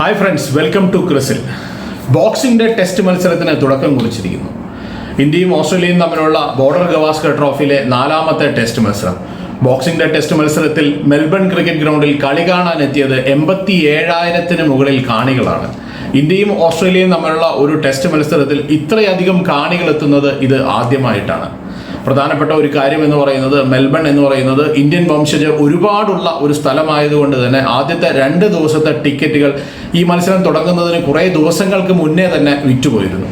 Hi friends welcome to ക്രിസിൽ boxing test മത്സരത്തിന് തുടക്കം കുറിച്ചിരിക്കുന്നു. ഇന്ത്യയും ഓസ്ട്രേലിയയും തമ്മിലുള്ള ബോർഡർ ഗവാസ്കർ ട്രോഫിയിലെ നാലാമത്തെ ടെസ്റ്റ് മത്സരം. ബോക്സിംഗ് ടെസ്റ്റ് മത്സരത്തിൽ മെൽബൺ ക്രിക്കറ്റ് ഗ്രൗണ്ടിൽ കളി കാണാനെത്തിയത് എൺപത്തി ഏഴായിരത്തിന് മുകളിൽ കാണികളാണ്. ഇന്ത്യയും ഓസ്ട്രേലിയയും തമ്മിലുള്ള ഒരു ടെസ്റ്റ് മത്സരത്തിൽ ഇത്രയധികം കാണികൾ എത്തുന്നത് ഇത് ആദ്യമായിട്ടാണ്. പ്രധാനപ്പെട്ട ഒരു കാര്യം എന്ന് പറയുന്നത് മെൽബൺ എന്ന് പറയുന്നത് ഇന്ത്യൻ വംശജ ഒരുപാടുള്ള ഒരു സ്ഥലമായതുകൊണ്ട് തന്നെ ആദ്യത്തെ രണ്ട് ദിവസത്തെ ടിക്കറ്റുകൾ ഈ മത്സരം തുടങ്ങുന്നതിന് കുറേ ദിവസങ്ങൾക്ക് മുന്നേ തന്നെ വിറ്റുപോയിരുന്നു.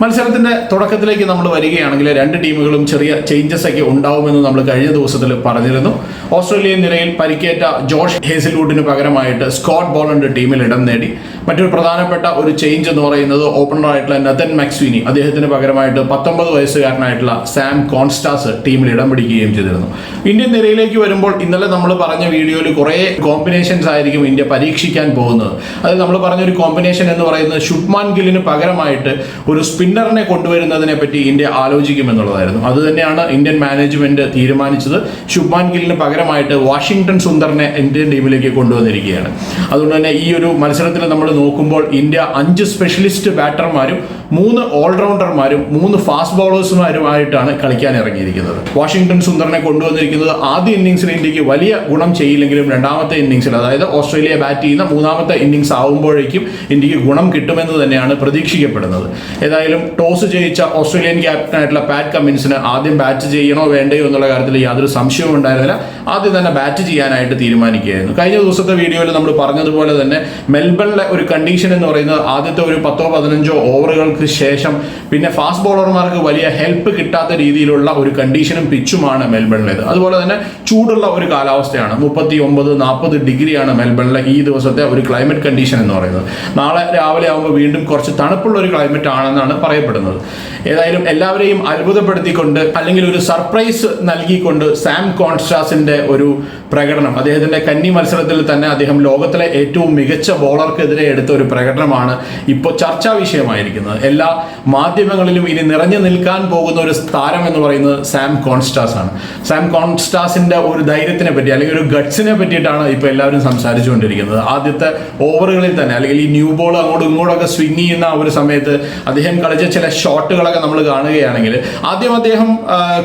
മത്സരത്തിന്റെ തുടക്കത്തിലേക്ക് നമ്മൾ വരികയാണെങ്കിൽ രണ്ട് ടീമുകളും ചെറിയ ചേഞ്ചസ് ഒക്കെ ഉണ്ടാവുമെന്ന് നമ്മൾ കഴിഞ്ഞ ദിവസത്തിൽ പറഞ്ഞിരുന്നു. ഓസ്ട്രേലിയൻ നിരയിൽ പരിക്കേറ്റ ജോഷ് ഹേസിൽവുഡിന് പകരമായിട്ട് സ്കോട്ട് ബോളണ്ട് ടീമിൽ ഇടം നേടി. മറ്റൊരു പ്രധാനപ്പെട്ട ഒരു ചേഞ്ച് എന്ന് പറയുന്നത് ഓപ്പണറായിട്ടുള്ള നതൻ മാക്സ്വിനി. അദ്ദേഹത്തിന് പകരമായിട്ട് പത്തൊമ്പത് വയസ്സുകാരനായിട്ടുള്ള സാം കോൺസ്റ്റാസ് ടീമിൽ ഇടം പിടിക്കുകയും ചെയ്തിരുന്നു. ഇന്ത്യൻ നിരയിലേക്ക് വരുമ്പോൾ ഇന്നലെ നമ്മൾ പറഞ്ഞ വീഡിയോയിൽ കുറേ കോമ്പിനേഷൻസ് ആയിരിക്കും ഇന്ത്യ പരീക്ഷിക്കാൻ പോകുന്നത്. അത് നമ്മൾ പറഞ്ഞ ഒരു കോമ്പിനേഷൻ എന്ന് പറയുന്നത് ശുഭ്മാൻ ഗില്ലിന് പകരമായിട്ട് ഒരു സ്പിന്നറിനെ കൊണ്ടുവരുന്നതിനെ പറ്റി ഇന്ത്യ ആലോചിക്കുമെന്നുള്ളതായിരുന്നു. അത് തന്നെയാണ് ഇന്ത്യൻ മാനേജ്മെന്റ് തീരുമാനിച്ചത്. ശുഭ്മാൻ ഗില്ലിന് പകരമായിട്ട് വാഷിംഗ്ടൺ സുന്ദറിനെ ഇന്ത്യൻ ടീമിലേക്ക് കൊണ്ടുവന്നിരിക്കുകയാണ്. അതുകൊണ്ട് തന്നെ ഈ ഒരു മത്സരത്തിൽ നമ്മൾ നോക്കുമ്പോൾ ഇന്ത്യ അഞ്ച് സ്പെഷ്യലിസ്റ്റ് ബാറ്റർമാരും മൂന്ന് ഓൾറൗണ്ടർമാരും മൂന്ന് ഫാസ്റ്റ് ബൗളേഴ്സുമാരുമായിട്ടാണ് കളിക്കാൻ ഇറങ്ങിയിരിക്കുന്നത്. വാഷിംഗ്ടൺ സുന്ദറിനെ കൊണ്ടുവന്നിരിക്കുന്നത് ആദ്യ ഇന്നിംഗ്സിൽ ഇന്ത്യയ്ക്ക് വലിയ ഗുണം ചെയ്യില്ലെങ്കിലും രണ്ടാമത്തെ ഇന്നിംഗ്സിൽ അതായത് ഓസ്ട്രേലിയ ബാറ്റ് ചെയ്യുന്ന മൂന്നാമത്തെ ഇന്നിംഗ്സ് ആവുമ്പോഴേക്കും ഇന്ത്യയ്ക്ക് ഗുണം കിട്ടുമെന്ന് തന്നെയാണ് പ്രതീക്ഷിക്കപ്പെടുന്നത്. ഏതായാലും ടോസ് ജയിച്ച ഓസ്ട്രേലിയൻ ക്യാപ്റ്റനായിട്ടുള്ള പാറ്റ് കമ്മിൻസിന് ആദ്യം ബാറ്റ് ചെയ്യണോ വേണ്ടയോ എന്നുള്ള കാര്യത്തിൽ യാതൊരു സംശയവും ഉണ്ടായിരുന്നില്ല. ആദ്യം തന്നെ ബാറ്റ് ചെയ്യാനായിട്ട് തീരുമാനിക്കുകയായിരുന്നു. കഴിഞ്ഞ ദിവസത്തെ വീഡിയോയിൽ നമ്മൾ പറഞ്ഞതുപോലെ തന്നെ മെൽബണിലെ ഒരു കണ്ടീഷൻ എന്ന് പറയുന്നത് ആദ്യത്തെ ഒരു പത്തോ പതിനഞ്ചോ ഓവറുകൾക്ക് ശേഷം പിന്നെ ഫാസ്റ്റ് ബോളർമാർക്ക് വലിയ ഹെൽപ്പ് കിട്ടാത്ത രീതിയിലുള്ള ഒരു കണ്ടീഷനും പിച്ചുമാണ് മെൽബണിലേത്. അതുപോലെ തന്നെ ചൂടുള്ള ഒരു കാലാവസ്ഥയാണ്. മുപ്പത്തി ഒമ്പത് നാൽപ്പത് ഡിഗ്രിയാണ് മെൽബണിലെ ഈ ദിവസത്തെ ഒരു ക്ലൈമറ്റ് കണ്ടീഷൻ എന്ന് പറയുന്നത്. നാളെ രാവിലെ ആകുമ്പോൾ വീണ്ടും കുറച്ച് തണുപ്പുള്ള ഒരു ക്ലൈമറ്റ് ആണെന്നാണ് പറയപ്പെടുന്നത്. ഏതായാലും എല്ലാവരെയും അത്ഭുതപ്പെടുത്തിക്കൊണ്ട് അല്ലെങ്കിൽ ഒരു സർപ്രൈസ് നൽകിക്കൊണ്ട് സാം കോൺസ്റ്റാസിന്റെ ഒരു പ്രകടനം അദ്ദേഹത്തിന്റെ കന്നി മത്സരത്തിൽ തന്നെ അദ്ദേഹം ലോകത്തിലെ ഏറ്റവും മികച്ച ബോളർക്കെതിരെ എടുത്ത ഒരു പ്രകടനമാണ് ഇപ്പോൾ ചർച്ചാ വിഷയമായിരിക്കുന്നത്. എല്ലാ മാധ്യമങ്ങളിലും ഇനി നിറഞ്ഞു നിൽക്കാൻ പോകുന്ന ഒരു താരം എന്ന് പറയുന്നത് സാം കോൺസ്റ്റാസ് ആണ്. സാം കോൺസ്റ്റാസിന്റെ ഒരു ധൈര്യത്തിനെ പറ്റി അല്ലെങ്കിൽ ഒരു ഗഡ്സിനെ പറ്റിയിട്ടാണ് ഇപ്പോൾ എല്ലാവരും സംസാരിച്ചുകൊണ്ടിരിക്കുന്നത്. ആദ്യത്തെ ഓവറുകളിൽ തന്നെ അല്ലെങ്കിൽ ഈ ന്യൂ ബോൾ അങ്ങോട്ടും ഇങ്ങോട്ടൊക്കെ സ്വിങ് ചെയ്യുന്ന ഒരു സമയത്ത് അദ്ദേഹം കളിച്ച ചില ഷോട്ടുകളൊക്കെ നമ്മൾ കാണുകയാണെങ്കിൽ ആദ്യം അദ്ദേഹം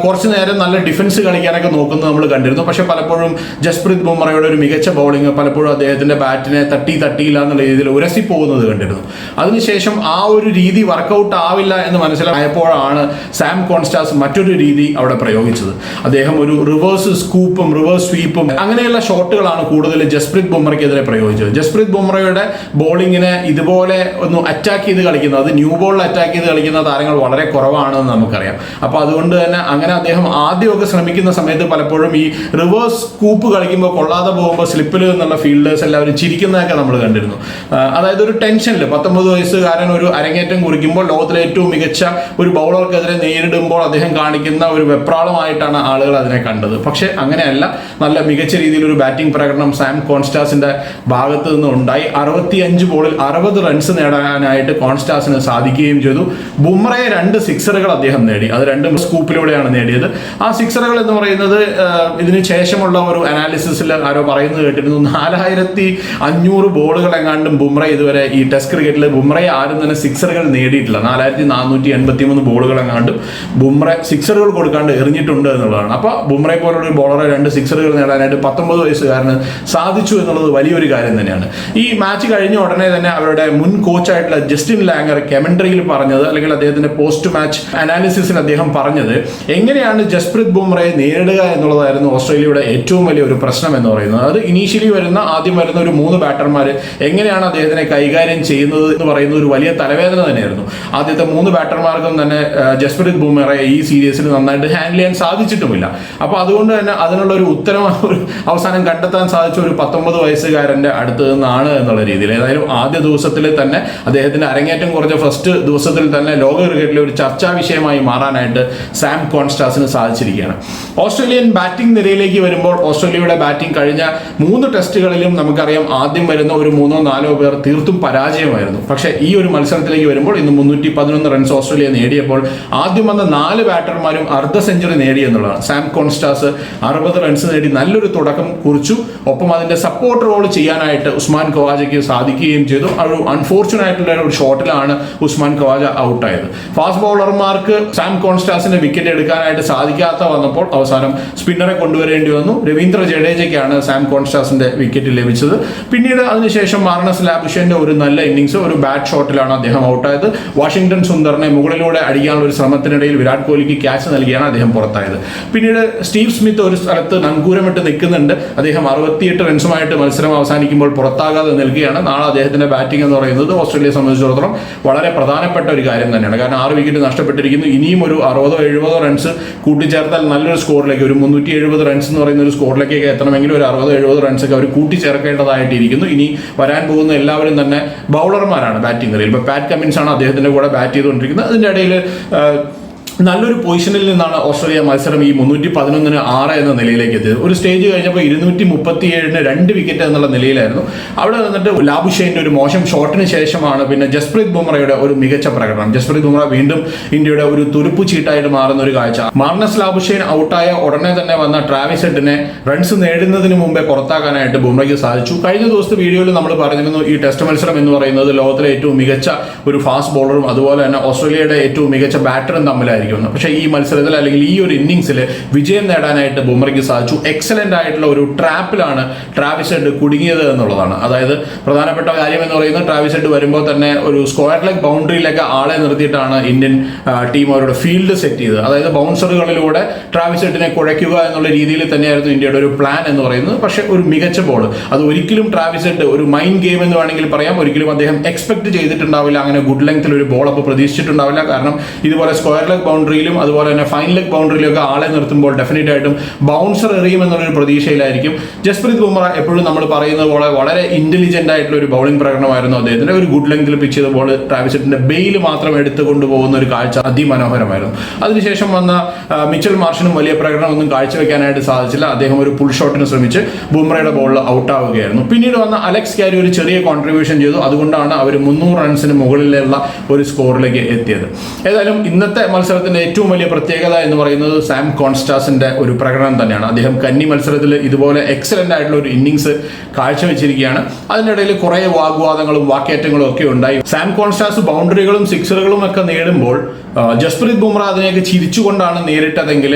കുറച്ചു നേരം നല്ല ഡിഫൻസ് കളിക്കാനൊക്കെ നോക്കുന്നത് നമ്മൾ കണ്ടിരുന്നു. പക്ഷെ പലപ്പോഴും ജസ്പ്രീത് ബുംറയുടെ ഒരു മികച്ച ബൗളിംഗ് പലപ്പോഴും അദ്ദേഹത്തിന്റെ ബാറ്റിനെ തട്ടി തട്ടിയില്ല എന്നുള്ള രീതിയിൽ ഉരസി പോകുന്നത് കണ്ടിരുന്നു. അതിനുശേഷം ആ ഒരു രീതി വർക്കൗട്ട് ആവില്ല എന്ന് മനസ്സിലായപ്പോഴാണ് സാം കോൺസ്റ്റാസ് മറ്റൊരു രീതി അവിടെ പ്രയോഗിച്ചത്. അദ്ദേഹം ഒരു റിവേഴ്സ് സ്കൂപ്പും റിവേഴ്സ് സ്വീപ്പും അങ്ങനെയുള്ള ഷോട്ടുകളാണ് കൂടുതൽ ജസ്പ്രീത് ബുംറയ്ക്കെതിരെ പ്രയോഗിച്ചത്. ജസ്പ്രീത് ബുംറയുടെ ബോളിങ്ങിനെ ഇതുപോലെ ഒന്ന് അറ്റാക്ക് ചെയ്ത് കളിക്കുന്നത് അത് ന്യൂ ബോളിൽ അറ്റാക്ക് ചെയ്ത് കളിക്കുന്ന താരങ്ങൾ വളരെ കുറവാണെന്ന് നമുക്കറിയാം. അപ്പോൾ അതുകൊണ്ട് തന്നെ അങ്ങനെ അദ്ദേഹം ആദ്യമൊക്കെ ശ്രമിക്കുന്ന സമയത്ത് പലപ്പോഴും ഈ റിവേഴ്സ് സ്കൂപ്പ് കളിക്കുമ്പോൾ കൊള്ളാതെ പോകുമ്പോൾ സ്ലിപ്പിൽ നിന്നുള്ള ഫീൽഡേഴ്സ് എല്ലാവരും ചിരിക്കുന്നതൊക്കെ നമ്മൾ കണ്ടിരുന്നു. അതായത് ഒരു ടെൻഷനിൽ പത്തൊമ്പത് വയസ്സുകാരൻ ഒരു അരങ്ങേറ്റം കുറിക്കുമ്പോൾ ലോകത്തിലെ ഏറ്റവും മികച്ച ഒരു ബൗളർക്കെതിരെ നേരിടുമ്പോൾ അദ്ദേഹം കാണിക്കുന്ന ഒരു വെപ്രാളമായിട്ടാണ് ആളുകൾ അതിനെ കണ്ടത്. പക്ഷേ അങ്ങനെയല്ല. നല്ല മികച്ച രീതിയിൽ ഒരു ബാറ്റിംഗ് പ്രകടനം സാം കോൺസ്റ്റാസിന്റെ ഭാഗത്ത് നിന്ന് ഉണ്ടായി. അറുപത്തി അഞ്ച് ബോളിൽ അറുപത് റൺസ് നേടാനായിട്ട് കോൺസ്റ്റാസിന് സാധിക്കുകയും ചെയ്തു. ബുംറയെ രണ്ട് സിക്സറുകൾ അദ്ദേഹം നേടി. അത് രണ്ടും സ്കൂപ്പിലൂടെയാണ് നേടിയത്. ആ സിക്സറുകൾ എന്ന് പറയുന്നത് ഇതിന് ശേഷമുള്ള ഒരു അനാലിസിസിൽ ആരോ പറയുന്നത് കേട്ടിരുന്നു നാലായിരത്തി അഞ്ഞൂറ് ബോളുകൾ എങ്ങാണ്ടും ബുംറ ഇതുവരെ ഈ ടെസ്റ്റ് ക്രിക്കറ്റിൽ ബുംറയെ ആരും തന്നെ സിക്സറുകൾ നേടിയിട്ടില്ല നാലായിരത്തി നാനൂറ്റി എൺപത്തി മൂന്ന് ബോളുകൾ എങ്ങാണ്ട് ബുംറ സിക്സറുകൾ കൊടുക്കാണ്ട് എറിഞ്ഞിട്ടുണ്ട് എന്നുള്ളതാണ്. അപ്പോൾ ബുംറെ പോലുള്ള ഒരു ബോളറെ രണ്ട് സിക്സറുകൾ നേടാനായിട്ട് പത്തൊമ്പത് വയസ്സുകാരന് സാധിച്ചു എന്നുള്ളത് വലിയൊരു കാര്യം തന്നെയാണ്. ഈ മാച്ച് കഴിഞ്ഞ ഉടനെ തന്നെ അവരുടെ മുൻ കോച്ചായിട്ടുള്ള ജസ്റ്റിൻ ലാംഗർ കമൻട്രിയിൽ പറഞ്ഞത് അല്ലെങ്കിൽ അദ്ദേഹത്തിന്റെ പോസ്റ്റ് മാച്ച് അനാലിസിസിൽ അദ്ദേഹം പറഞ്ഞത് എങ്ങനെയാണ് ജസ്പ്രീത് ബുംറയെ നേരിടുക എന്നുള്ളതായിരുന്നു ഓസ്ട്രേലിയയുടെ ഏറ്റവും വലിയ ഒരു പ്രശ്നം എന്ന് പറയുന്നത്. അത് ഇനീഷ്യലി വരുന്ന ആദ്യം വരുന്ന ഒരു മൂന്ന് ബാറ്റർമാർ എങ്ങനെയാണ് അദ്ദേഹത്തിനെ കൈകാര്യം ചെയ്യുന്നത് എന്ന് പറയുന്ന ഒരു വലിയ തലവേദന തന്നെയായിരുന്നു. ആദ്യത്തെ മൂന്ന് ബാറ്റർമാർക്കും തന്നെ ജസ്പ്രീത് ബുംറയെ ഈ സീരീസിൽ നന്നായിട്ട് ഹാൻഡിൽ ചെയ്യാൻ സാധിച്ചിട്ടുമില്ല. അപ്പോൾ അതുകൊണ്ട് തന്നെ അതിനുള്ള ഒരു ഉത്തരം അവസാനം കണ്ടെത്താൻ സാധിച്ച ഒരു പത്തൊമ്പത് വയസ്സുകാരന്റെ അടുത്ത് നിന്നാണ് എന്നുള്ള രീതിയിൽ. ഏതായാലും ആദ്യ ദിവസത്തിൽ തന്നെ അദ്ദേഹത്തിന്റെ അരങ്ങേറ്റം കുറഞ്ഞ ഫസ്റ്റ് ദിവസത്തിൽ തന്നെ ലോക ക്രിക്കറ്റിലെ ഒരു ചർച്ചാ വിഷയമായി മാറാനായിട്ട് സാം കോൺസ്റ്റാസിന് സാധിച്ചിരിക്കുകയാണ്. ഓസ്ട്രേലിയൻ ബാറ്റിംഗ് നിരയിലേക്ക് വരുമ്പോൾ ഓസ്ട്രേലിയയുടെ ബാറ്റിംഗ് കഴിഞ്ഞ മൂന്ന് ടെസ്റ്റുകളിലും നമുക്കറിയാം ആദ്യം വരുന്ന ഒരു മൂന്നോ നാലോ പേർ തീർത്തും പരാജയമായിരുന്നു. പക്ഷേ ഈ ഒരു മത്സരത്തിലേക്ക് വരുമ്പോൾ ഇന്ന് മുന്നൂറ്റി പതിനൊന്ന് റൺസ് ഓസ്ട്രേലിയ നേടിയപ്പോൾ ആദ്യം വന്ന നാല് ബാറ്റർമാരും അർദ്ധ സെഞ്ചുറി നേടി എന്നുള്ളതാണ്. സാം കോൺസ്റ്റാസ് അറുപത് റൺസ് നേടി നല്ലൊരു തുടക്കം കുറിച്ചു. ഒപ്പം അതിന്റെ സപ്പോർട്ട് റോൾ ചെയ്യാനായിട്ട് ഉസ്മാൻ ഖവാജയ്ക്ക് സാധിക്കുകയും ചെയ്തു. ഒരു അൺഫോർച്ചുനേറ്റ് ആയിട്ടുള്ള ഒരു ഷോട്ടിലാണ് ഉസ്മാൻ ഖവാജ ഔട്ടായത് ഫാസ്റ്റ് ബൗളർമാർക്ക് സാം കോൺസ്റ്റാസിന്റെ വിക്കറ്റ് എടുക്കാനായിട്ട് സാധിക്കാത്ത വന്നപ്പോൾ അവസാനം സ്പിന്നറെ കൊണ്ടുവരേണ്ടി വന്നു. രവീന്ദ്ര ജഡേജയ്ക്കാണ് സാം കോൺസ്റ്റാസിന്റെ വിക്കറ്റ് ലഭിച്ചത്. പിന്നീട് അതിനുശേഷം മാർണസ് ലാബുഷന്റെ ഒരു നല്ല ഇന്നിങ്സ് ഒരു ബാറ്റ് ഷോട്ടിലാണ് അദ്ദേഹം ഔട്ടായത് വാഷിംഗ്ടൺ സുന്ദറിനെ മുകളിലൂടെ അടിക്കാനുള്ള ഒരു ശ്രമത്തിനിടയിൽ വിരാട് കോഹ്ലിക്ക് ക്യാച്ച് നൽകിയാണ് അദ്ദേഹം പുറത്തായത്. പിന്നീട് സ്റ്റീവ് സ്മിത്ത് ഒരു സ്ഥലത്ത് നങ്കൂരമിട്ട് നിൽക്കുന്നുണ്ട്. അദ്ദേഹം അറുപത്തിയെട്ട് റൺസുമായിട്ട് മത്സരം അവസാനിക്കുമ്പോൾ പുറത്താകാതെ നിൽക്കുകയാണ്. നാളെ അദ്ദേഹത്തിന്റെ ബാറ്റിംഗ് എന്ന് പറയുന്നത് ഓസ്ട്രേലിയയെ സംബന്ധിച്ചിടത്തോളം വളരെ പ്രധാനപ്പെട്ട ഒരു കാര്യം തന്നെയാണ്. കാരണം ആറ് വിക്കറ്റ് നഷ്ടപ്പെട്ടിരിക്കുന്നു. ഇനിയും ഒരു അറുപതോ എഴുപതോ റൺസ് കൂട്ടിച്ചേർത്താൽ നല്ലൊരു സ്കോറിലേക്ക് ഒരു മുന്നൂറ്റി എഴുപത് റൺസ് എന്ന് പറയുന്ന ഒരു സ്കോറിലേക്കൊക്കെ എത്തണമെങ്കിൽ ഒരു അറുപതോ എഴുപത് റൺസ് ഒക്കെ അവർ കൂട്ടിച്ചേർക്കേണ്ടതായിട്ടിരിക്കുന്നു. ഇനി വരാൻ പോകുന്ന എല്ലാവരും തന്നെ ബൗളർമാരാണ് ബാറ്റിംഗ് നിലയിൽ ഇപ്പോൾ പാറ്റ് കമ്മിൻസ് ആണ് അദ്ദേഹത്തിന്റെ കൂടെ ബാറ്റ് ചെയ്തുകൊണ്ടിരിക്കുന്നത് അതിന്റെ ഇടയിൽ നല്ലൊരു പൊസിഷനിൽ നിന്നാണ് ഓസ്ട്രേലിയ മത്സരം ഈ മുന്നൂറ്റി പതിനൊന്നിന് ആറ് എന്ന നിലയിലേക്ക് എത്തിയത്. ഒരു സ്റ്റേജ് കഴിഞ്ഞപ്പോൾ ഇരുന്നൂറ്റി മുപ്പത്തി ഏഴിന് രണ്ട് വിക്കറ്റ് എന്നുള്ള നിലയിലായിരുന്നു. അവിടെ നിന്നിട്ട് ലാബുഷൈന്റെ ഒരു മോശം ഷോട്ടിന് ശേഷമാണ് പിന്നെ ജസ്പ്രീത് ബുംറയുടെ ഒരു മികച്ച പ്രകടനം. ജസ്പ്രീത് ബുംറ വീണ്ടും ഇന്ത്യയുടെ ഒരു തുരുപ്പ് ചീട്ടായിട്ട് മാറുന്ന ഒരു കാഴ്ച. മാർണസ് ലാബുഷൈൻ ഔട്ടായ ഉടനെ തന്നെ വന്ന ട്രാവിസ് ഹെഡിനെ റൺസ് നേടുന്നതിന് മുമ്പേ പുറത്താക്കാനായിട്ട് ബുംറയ്ക്ക് സാധിച്ചു. കഴിഞ്ഞ ദിവസത്തെ വീഡിയോയിൽ നമ്മൾ പറഞ്ഞിരുന്നു ഈ ടെസ്റ്റ് മത്സരം എന്ന് പറയുന്നത് ലോകത്തിലെ ഏറ്റവും മികച്ച ഒരു ഫാസ്റ്റ് ബോളറും അതുപോലെ തന്നെ ഓസ്ട്രേലിയയുടെ ഏറ്റവും മികച്ച ബാറ്ററും തമ്മിലായിരിക്കും. പക്ഷേ ഈ മത്സരത്തിൽ അല്ലെങ്കിൽ ഈ ഒരു ഇന്നിങ്സിൽ വിജയം നേടാനായിട്ട് ബുംറയ്ക്ക് സാധിച്ചു. എക്സലന്റ് ആയിട്ടുള്ള ഒരു ട്രാപ്പിലാണ് ട്രാവിസ് ഹെഡ് കുടുങ്ങിയത് എന്നുള്ളതാണ്. അതായത് പ്രധാനപ്പെട്ട കാര്യം എന്ന് പറയുന്നത് ട്രാവിസ് ഹെഡ് വരുമ്പോൾ തന്നെ ഒരു സ്ക്വയർ ലെഗ് ബൗണ്ടറിയിലേക്ക് ആളെ നിർത്തിയിട്ടാണ് ഇന്ത്യൻ ടീം അവരുടെ ഫീൽഡ് സെറ്റ് ചെയ്തത്. അതായത് ബൗൺസറുകളിലൂടെ ട്രാവിസ് ഹെഡിനെ കുഴയ്ക്കുക എന്നുള്ള രീതിയിൽ തന്നെയായിരുന്നു ഇന്ത്യയുടെ ഒരു പ്ലാൻ എന്ന് പറയുന്നത്. പക്ഷേ ഒരു മികച്ച ബോൾ അത് ഒരിക്കലും ട്രാവിസ് ഹെഡ് ഒരു മൈൻഡ് ഗെയിം എന്ന് വേണമെങ്കിൽ പറയാം. ഒരിക്കലും അദ്ദേഹം എക്സ്പെക്ട് ചെയ്തിട്ടുണ്ടാവില്ല. അങ്ങനെ ഗുഡ് ലെങ്ത്തിൽ ഒരു ബോൾ അപ്പോൾ പ്രതീക്ഷിച്ചിട്ടുണ്ടാവില്ല. കാരണം ഇതുപോലെ സ്ക്വയർ ലെഗ് ബൗണ്ടറിയിലും അതുപോലെ തന്നെ ഫൈൻ ലെഗ് ബൗണ്ടറിയിലും ഒക്കെ ആളെ നിർത്തുമ്പോൾ ഡെഫിനറ്റ് ആയിട്ടും ബൗൺസർ എറിയും എന്നുള്ളൊരു പ്രതീക്ഷയിലായിരിക്കും. ജസ്പ്രീത് ബുംറ എപ്പോഴും നമ്മൾ പറയുന്നത് പോലെ വളരെ ഇന്റലിജന്റ് ആയിട്ടുള്ള ഒരു ബൗളിംഗ് പ്രകടനമായിരുന്നു അദ്ദേഹത്തിന്റെ. ഒരു ഗുഡ് ലെങ്തിൽ പിച്ച് ചെയ്ത ബോൾ ട്രാവിസെറ്റിന്റെ ബെയിൽ മാത്രം എടുത്തു കൊണ്ടുപോകുന്ന ഒരു കാഴ്ച അതിമനോഹരമായിരുന്നു. അതിനുശേഷം വന്ന മിച്ചൽ മാർഷിനും വലിയ പ്രകടനമൊന്നും കാഴ്ചവെക്കാനായിട്ട് സാധിച്ചില്ല. അദ്ദേഹം ഒരു പുൾ ഷോട്ടിന് ശ്രമിച്ച് ബുംറയുടെ ബോളിൽ ഔട്ടാവുകയായിരുന്നു പിന്നീട് വന്ന അലക്സ് കാരി ഒരു ചെറിയ കോൺട്രിബ്യൂഷൻ ചെയ്തു. അതുകൊണ്ടാണ് അവർ മുന്നൂറ് റൺസിന് മുകളിലുള്ള ഒരു സ്കോറിലേക്ക് എത്തിയത്. ഏതായാലും ഇന്നത്തെ മത്സരത്തിന്റെ ഏറ്റവും വലിയ പ്രത്യേകത എന്ന് പറയുന്നത് സാം കോൺസ്റ്റാസിന്റെ ഒരു പ്രകടനം തന്നെയാണ്. അദ്ദേഹം കന്നി മത്സരത്തിൽ ഇതുപോലെ എക്സലന്റ് ആയിട്ടുള്ള ഒരു ഇന്നിങ്സ് കാഴ്ചവെച്ചിരിക്കുകയാണ്. അതിനിടയിൽ കുറെ വാഗ്വാദങ്ങളും വാക്കേറ്റങ്ങളും ഒക്കെ ഉണ്ടായി. സാം കോൺസ്റ്റാസ് ബൗണ്ടറികളും സിക്സറുകളും ഒക്കെ നേടുമ്പോൾ ജസ്പ്രീത് ബുംറ അതിനെയൊക്കെ ചിരിച്ചുകൊണ്ടാണ് നേരിട്ടതെങ്കിൽ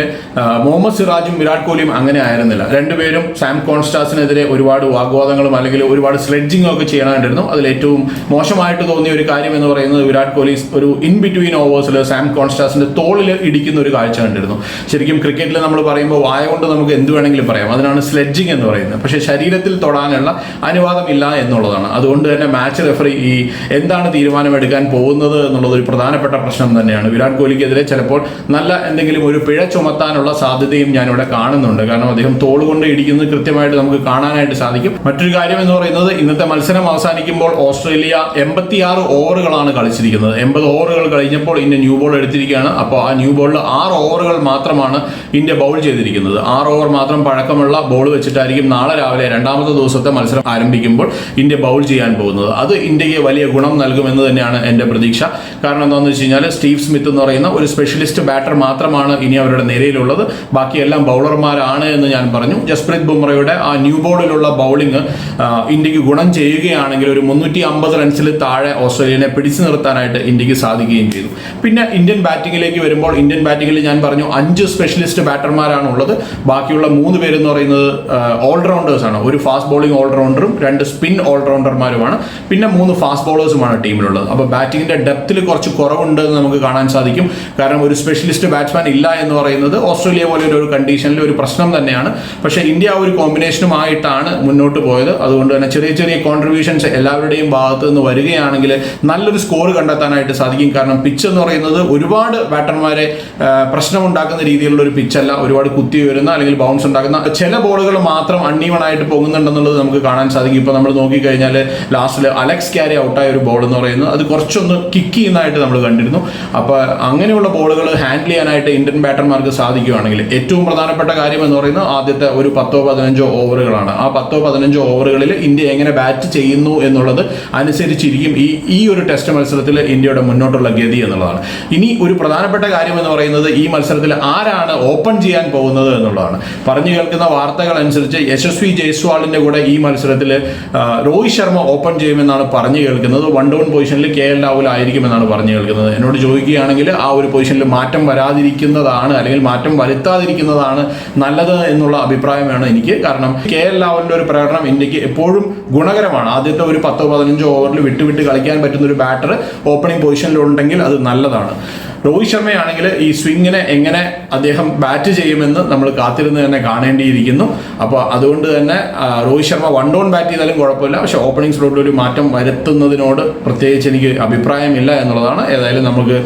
മുഹമ്മദ് സിറാജും വിരാട് കോഹ്ലിയും അങ്ങനെ ആയിരുന്നില്ല. രണ്ടുപേരും സാം കോൺസ്റ്റാസിനെതിരെ ഒരുപാട് വാഗ്വാദങ്ങളും അല്ലെങ്കിൽ ഒരുപാട് സ്ലെഡ്ജിങ്ങും ഒക്കെ ചെയ്യണമായിരുന്നു. അതിൽ ഏറ്റവും മോശമായിട്ട് തോന്നിയ ഒരു കാര്യം എന്ന് പറയുന്നത് വിരാട് കോഹ്ലി ഒരു ഇൻ ബിറ്റ്വീൻ ഓവേഴ്സിൽ സാം കോൺസ്റ്റാസിന്റെ തോളിൽ ഇടിക്കുന്ന ഒരു കാഴ്ച കണ്ടിരുന്നു. ശരിക്കും ക്രിക്കറ്റിൽ നമ്മൾ പറയുമ്പോൾ വായ കൊണ്ട് നമുക്ക് എന്ത് വേണമെങ്കിലും പറയാം. അതിനാണ് സ്ലെഡ്ജിങ് എന്ന് പറയുന്നത്. പക്ഷേ ശരീരത്തിൽ തൊടാനുള്ള അനുവാദമില്ല എന്നുള്ളതാണ്. അതുകൊണ്ട് തന്നെ മാച്ച് റെഫറി ഈ എന്താണ് തീരുമാനമെടുക്കാൻ പോകുന്നത് എന്നുള്ളത് ഒരു പ്രധാനപ്പെട്ട പ്രശ്നം തന്നെയാണ്. വിരാട് കോഹ്ലിക്കെതിരെ ചിലപ്പോൾ നല്ല എന്തെങ്കിലും ഒരു പിഴ ചുമത്താനുള്ള സാധ്യതയും ഞാനിവിടെ കാണുന്നുണ്ട്. കാരണം അദ്ദേഹം തോൾ കൊണ്ട് ഇടിക്കുന്നത് കൃത്യമായിട്ട് നമുക്ക് കാണാനായിട്ട് സാധിക്കും. മറ്റൊരു കാര്യം എന്ന് പറയുന്നത് ഇന്നത്തെ മത്സരം അവസാനിക്കുമ്പോൾ ഓസ്ട്രേലിയ എൺപത്തിയാറ് ഓവറുകളാണ് കളിച്ചിരിക്കുന്നത്. എൺപത് ഓവറുകൾ കഴിഞ്ഞപ്പോൾ ഇന്ന് ന്യൂ ബോൾ എടുത്തിരിക്കുകയാണ്. അപ്പോൾ ആ ന്യൂ ബോളിൽ ആറ് ഓവറുകൾ മാത്രമാണ് ഇന്ത്യ ബൗൾ ചെയ്തിരിക്കുന്നത്. ആറ് ഓവർ മാത്രം പഴക്കമുള്ള ബോൾ വെച്ചിട്ടായിരിക്കും നാളെ രാവിലെ രണ്ടാമത്തെ ദിവസത്തെ മത്സരം ആരംഭിക്കുമ്പോൾ ഇന്ത്യ ബൗൾ ചെയ്യാൻ പോകുന്നത്. അത് ഇന്ത്യയ്ക്ക് വലിയ ഗുണം നൽകുമെന്ന് തന്നെയാണ് എന്റെ പ്രതീക്ഷ. കാരണം എന്താണെന്ന് വെച്ച് കഴിഞ്ഞാൽ സ്റ്റീവ് സ്മിത്ത് എന്ന് പറയുന്ന ഒരു സ്പെഷ്യലിസ്റ്റ് ബാറ്റർ മാത്രമാണ് ഇനി അവരുടെ നിരയിലുള്ളത്. ബാക്കിയെല്ലാം ബൗളർമാരാണ് എന്ന് ഞാൻ പറഞ്ഞു. ജസ്പ്രീത് ബുംറയുടെ ആ ന്യൂ ബോളിലുള്ള ബൗളിംഗ് ഇന്ത്യയ്ക്ക് ഗുണം ചെയ്യുകയാണെങ്കിൽ ഒരു മുന്നൂറ്റി അമ്പത് റൺസിൽ താഴെ ഓസ്ട്രേലിയനെ പിടിച്ചു നിർത്താനായിട്ട് ഇന്ത്യയ്ക്ക് സാധിക്കുകയും ചെയ്തു. പിന്നെ ഇന്ത്യൻ ബാറ്റിങ്ങിലേക്ക് വരുമ്പോൾ ഇന്ത്യൻ ബാറ്റിങ്ങിൽ ഞാൻ പറഞ്ഞു അഞ്ച് സ്പെഷ്യലിസ്റ്റ് ബാറ്റർമാരാണ് ഉള്ളത് ബാക്കിയുള്ള മൂന്ന് പേരെന്ന് പറയുന്നത് ഓൾറൗണ്ടേഴ്സ് ആണ്. ഒരു ഫാസ്റ്റ് ബോളിംഗ് ഓൾറൗണ്ടറും രണ്ട് സ്പിൻ ഓൾറൗണ്ടർമാരുമാണ് പിന്നെ മൂന്ന് ഫാസ്റ്റ് ബോളേഴ്സുമാണ് ടീമിലുള്ളത്. അപ്പോൾ ബാറ്റിങ്ങിന്റെ ഡെപ്തിൽ കുറച്ച് കുറവുണ്ട് എന്ന് നമുക്ക് കാണാൻ സാധിക്കും. കാരണം ഒരു സ്പെഷ്യലിസ്റ്റ് ബാറ്റ്സ്മാൻ ഇല്ല എന്ന് പറയുന്നത് ഓസ്ട്രേലിയ പോലെ ഒരു കണ്ടീഷനിൽ ഒരു പ്രശ്നം തന്നെയാണ്. പക്ഷേ ഇന്ത്യ ഒരു കോമ്പിനേഷനുമായിട്ടാണ് മുന്നോട്ട് പോയത്. അതുകൊണ്ട് തന്നെ ചെറിയ ചെറിയ കോൺട്രിബ്യൂഷൻസ് എല്ലാവരുടെയും ഭാഗത്ത് നിന്ന് വരികയാണെങ്കിൽ നല്ലൊരു സ്കോർ കണ്ടെത്താനായിട്ട് സാധിക്കും. കാരണം പിച്ച് എന്ന് പറയുന്നത് ഒരുപാട് ബാറ്റർമാരെ പ്രശ്നമുണ്ടാക്കുന്ന രീതിയിലുള്ള ഒരു പിച്ചല്ല ഒരുപാട് കുത്തി വരുന്ന അല്ലെങ്കിൽ ബൗൺസ് ഉണ്ടാക്കുന്ന ചില ബോളുകൾ മാത്രം അണ്ണീവൺ ആയിട്ട് പോകുന്നുണ്ടെന്നുള്ളത് നമുക്ക് കാണാൻ സാധിക്കും. ഇപ്പോൾ നമ്മൾ നോക്കിക്കഴിഞ്ഞാൽ ലാസ്റ്റിൽ അലക്സ് ക്യാരി ഔട്ടായ ഒരു ബോൾ എന്ന് പറയുന്നത് അത് കുറച്ചൊന്ന് കിക്ക് ചെയ്യുന്നതായിട്ട് നമ്മൾ കണ്ടിരുന്നു. അപ്പോൾ അങ്ങനെയുള്ള ബോളുകൾ ഹാൻഡിൽ ചെയ്യാനായിട്ട് ഇന്ത്യൻ ബാറ്റർമാർക്ക് സാധിക്കുകയാണെങ്കിൽ ഏറ്റവും പ്രധാനപ്പെട്ട കാര്യം എന്ന് പറയുന്നത് ആദ്യത്തെ ഒരു പത്തോ പതിനഞ്ചോ ഓവറുകളാണ് ആ പത്തോ പതിനഞ്ചോ ഓവറുകളിൽ ഇന്ത്യ എങ്ങനെ ബാറ്റ് ചെയ്യുന്നു എന്നുള്ളത് അനുസരിച്ചിരിക്കും ഈ ഈ ഒരു ടെസ്റ്റ് മത്സരത്തിൽ ഇന്ത്യയുടെ മുന്നോട്ടുള്ള ഗതി എന്നുള്ളതാണ്. ഇനി ഒരു പ്രധാനപ്പെട്ട കാര്യം എന്ന് പറയുന്നത് ഈ മത്സരത്തിൽ ആരാണ് ഓപ്പൺ ചെയ്യാൻ പോകുന്നത് എന്നുള്ളതാണ്. പറഞ്ഞു കേൾക്കുന്ന വാർത്തകൾ അനുസരിച്ച് യശസ്വി ജയ്സ്വാളിന്റെ കൂടെ ഈ മത്സരത്തിൽ രോഹിത് ശർമ്മ ഓപ്പൺ ചെയ്യുമെന്നാണ് പറഞ്ഞു കേൾക്കുന്നത്. വൺ ഡൗൺ പൊസിഷനിൽ കെ എൽ രാഹുൽ ആയിരിക്കുമെന്നാണ് പറഞ്ഞു കേൾക്കുന്നത്. എന്നോട് ചോദിക്കുകയാണെങ്കിൽ ആ ഒരു പൊസിഷനിൽ മാറ്റം വരാതിരിക്കുന്നതാണ് അല്ലെങ്കിൽ മാറ്റം വരുത്താതിരിക്കുന്നതാണ് നല്ലത് എന്നുള്ള അഭിപ്രായമാണ് എനിക്ക്. കാരണം കെ എൽ രാഹുലിന്റെ ഒരു പ്രകടനം ഇന്ത്യയ്ക്ക് എപ്പോഴും ഗുണകരമാണ്. ആദ്യത്തെ ഒരു പത്തോ പതിനഞ്ചോ ഓവറിൽ വിട്ടുവിട്ട് കളിക്കാൻ പറ്റുന്ന ഒരു ബാറ്റർ ഓപ്പണിംഗ് പൊസിഷനിലുണ്ടെങ്കിൽ അത് നല്ലതാണ്. രോഹിത് ശർമ്മയാണെങ്കിൽ ഈ സ്വിങ്ങിനെ എങ്ങനെ അദ്ദേഹം ബാറ്റ് ചെയ്യുമെന്ന് നമ്മൾ കാത്തിരുന്ന് തന്നെ കാണേണ്ടിയിരിക്കുന്നു. അപ്പോൾ അതുകൊണ്ട് തന്നെ Rohit Sharma one down bat ചെയ്താലും കുഴപ്പമില്ല. പക്ഷെ ഓപ്പണിംഗ് സ്ലോട്ടിൽ ഒരു മാറ്റം വരുത്തുന്നതിനോട് പ്രത്യേകിച്ച് എനിക്ക് അഭിപ്രായമില്ല എന്നുള്ളതാണ്. ഏതായാലും നമുക്ക്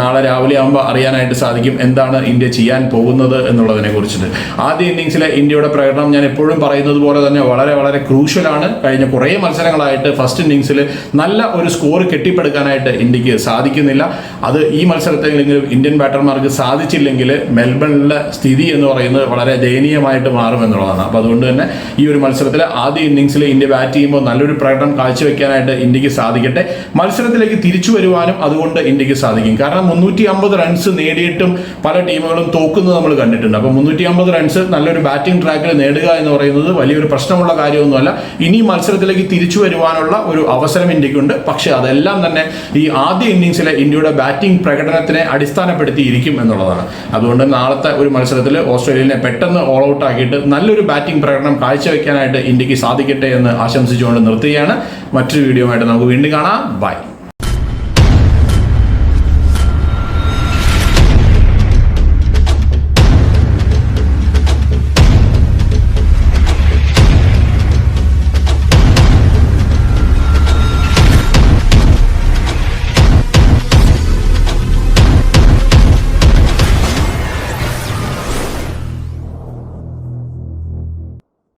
നാളെ രാവിലെ ആകുമ്പോൾ അറിയാനായിട്ട് സാധിക്കും എന്താണ് ഇന്ത്യ ചെയ്യാൻ പോകുന്നത് എന്നുള്ളതിനെ കുറിച്ചിട്ട്. ആദ്യ ഇന്നിങ്സിലെ ഇന്ത്യയുടെ പ്രകടനം ഞാൻ എപ്പോഴും പറയുന്നത് പോലെ തന്നെ വളരെ വളരെ ക്രൂഷ്യലാണ് കഴിഞ്ഞ കുറേ മത്സരങ്ങളായിട്ട് ഫസ്റ്റ് ഇന്നിങ്സിൽ നല്ല ഒരു സ്കോർ കെട്ടിപ്പടുക്കാനായിട്ട് ഇന്ത്യയ്ക്ക് സാധിക്കുന്നില്ല. അത് ഈ മത്സരത്തെങ്കിലും ഇന്ത്യൻ ബാറ്റർമാർക്ക് സാധിച്ചില്ലെങ്കിൽ മെൽബണിലെ സ്ഥിതി എന്ന് പറയുന്നത് വളരെ ദയനീയമായിട്ട് മാറുമെന്നുള്ളതാണ് അപ്പോൾ അതുകൊണ്ട് തന്നെ ഈ ഒരു മത്സരത്തിൽ ആദ്യ ഇന്നിങ്സിൽ ഇന്ത്യ ബാറ്റ് ചെയ്യുമ്പോൾ നല്ലൊരു പ്രകടനം കാഴ്ചവെക്കാനായിട്ട് ഇന്ത്യയ്ക്ക് സാധിക്കട്ടെ. മത്സരത്തിലേക്ക് തിരിച്ചു വരുവാനും അതുകൊണ്ട് ഇന്ത്യയ്ക്ക് സാധിക്കും. കാരണം മുന്നൂറ്റി അമ്പത് റൺസ് നേടിയിട്ടും പല ടീമുകളും തോക്കുന്നത് നമ്മൾ കണ്ടിട്ടുണ്ട്. അപ്പോൾ മുന്നൂറ്റി അമ്പത് റൺസ് നല്ലൊരു ബാറ്റിംഗ് ട്രാക്കിൽ നേടുക എന്ന് പറയുന്നത് വലിയൊരു പ്രശ്നമുള്ള കാര്യമൊന്നുമല്ല. ഇനി മത്സരത്തിലേക്ക് തിരിച്ചു വരുവാനുള്ള ഒരു അവസരം ഇന്ത്യക്കുണ്ട്. പക്ഷേ അതെല്ലാം തന്നെ ഈ ആദ്യ ഇന്നിങ്സിലെ ഇന്ത്യയുടെ ബാറ്റിംഗ് പ്രകടനത്തിനെ അടിസ്ഥാനപ്പെടുത്തിയിരിക്കും എന്നുള്ളതാണ്. അതുകൊണ്ട് നാളത്തെ ഒരു മത്സരത്തിൽ ഓസ്ട്രേലിയനെ പെട്ടെന്ന് ഓൾ ഔട്ട് ആക്കിയിട്ട് നല്ലൊരു ബാറ്റിംഗ് പ്രകടനം കാഴ്ചവെക്കാനായിട്ട് ഇന്ത്യയ്ക്ക് സാധിക്കട്ടെ എന്ന് ആശംസിച്ചുകൊണ്ട് നിർത്തുകയാണ്. മറ്റൊരു വീഡിയോ ആയിട്ട് നമുക്ക് വീണ്ടും കാണാം. ബൈ